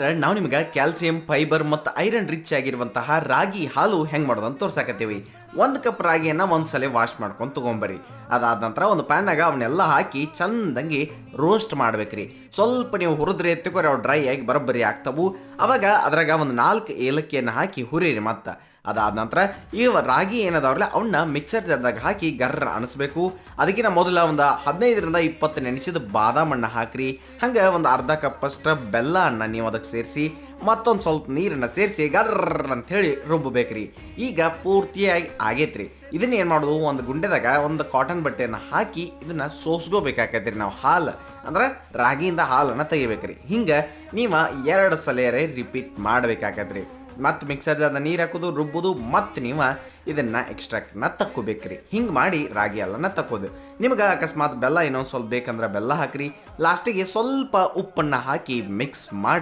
ನಾವು ನಿಮ್ಗೆ calcium, fibre ಮತ್ತು ಐರನ್ ರಿಚ್ ಆಗಿರುವಂತಹ ರಾಗಿ ಹಾಲು ಹೆಂಗೆ ಮಾಡೋದಂತ ತೋರ್ಸಾಕತ್ತೀವಿ. ಒಂದು ಕಪ್ ರಾಗಿಯನ್ನ ಒಂದ್ಸಲ ವಾಶ್ ಮಾಡ್ಕೊಂಡು ತೊಗೊಂಬರಿ ಅದಾದ ನಂತರ ಒಂದು ಪ್ಯಾನ್ನಾಗ ಅವನ್ನೆಲ್ಲ ಹಾಕಿ ಚಂದಂಗಿ ರೋಸ್ಟ್ ಮಾಡ್ಬೇಕ್ರಿ. ಸ್ವಲ್ಪ ನೀವು ಹುರಿದ್ರೆ ಎತ್ತಿಕೊರೆ ಅವು ಡ್ರೈ ಆಗಿ ಬರೋಬ್ಬರಿ ಆಗ್ತಾವು. ಅವಾಗ ಅದ್ರಾಗ ಒಂದು ನಾಲ್ಕು ಏಲಕ್ಕಿಯನ್ನು ಹಾಕಿ ಹುರಿರಿ ಮತ್ತೆ. ಅದಾದ ನಂತರ ಈ ರಾಗಿ ಏನದಾವ್ರಲ್ಲ ಅವನ್ನ ಮಿಕ್ಸರ್ ಜಾರ್ದಾಗ ಹಾಕಿ ಗರ್ರ ಅನಿಸ್ಬೇಕು ಅದಕ್ಕಿಂತ ಮೊದಲ ಒಂದು ಹದಿನೈದರಿಂದ ಇಪ್ಪತ್ತು ನೆನೆಸಿದ ಬಾದಾಮಣ್ಣ ಹಾಕ್ರಿ. ಹಂಗೆ ಒಂದು ಅರ್ಧ ಕಪ್ ಅಷ್ಟ ಬೆಲ್ಲ ಅನ್ನ ನೀವು ಅದಕ್ಕೆ ಸೇರಿಸಿ, ಮತ್ತೊಂದು ಸ್ವಲ್ಪ ನೀರನ್ನು ಸೇರಿಸಿ ಗರ್ರ ಅಂತ ಹೇಳಿ ರುಬ್ಬಬೇಕ್ರಿ. ಈಗ ಪೂರ್ತಿಯಾಗಿ ಆಗೈತ್ರಿ. ಇದನ್ನ ಏನ್ ಮಾಡೋದು? ಒಂದು ಗುಂಡೆದಾಗ ಒಂದು ಕಾಟನ್ ಬಟ್ಟೆಯನ್ನ ಹಾಕಿ ಇದನ್ನ ಸೋಸ್ಕೋಬೇಕಾಕೈತ್ರಿ ನಾವು ಹಾಲು. ಅಂದ್ರೆ ರಾಗಿಯಿಂದ ಹಾಲನ್ನ ತೆಗಿಬೇಕ್ರಿ. ಹಿಂಗ ನೀವ ಎರಡು ಸಲ ರಿಪೀಟ್ ಮಾಡ್ಬೇಕಾಕತ್ರಿ. ಮತ್ತೆ ಮಿಕ್ಸರ್ ಜಾರ್ದ ನೀರು ಹಾಕೋದು, ರುಬ್ಬೋದು, ಮತ್ತೆ ನೀವು ಇದನ್ನ ಎಕ್ಸ್ಟ್ರಾಕ್ಟ್ನ ತಕ್ಕೋಬೇಕ್ರಿ. ಹಿಂಗೆ ಮಾಡಿ ರಾಗಿ ಹಾಲನ್ನ ತಕ್ಕೋದು. ನಿಮ್ಗೆ ಅಕಸ್ಮಾತ್ ಬೆಲ್ಲ ಇನ್ನೊಂದು ಸ್ವಲ್ಪ ಬೇಕಂದ್ರೆ ಬೆಲ್ಲ ಹಾಕ್ರಿ. ಲಾಸ್ಟಿಗೆ ಸ್ವಲ್ಪ ಉಪ್ಪನ್ನ ಹಾಕಿ ಮಿಕ್ಸ್ ಮಾಡಿ.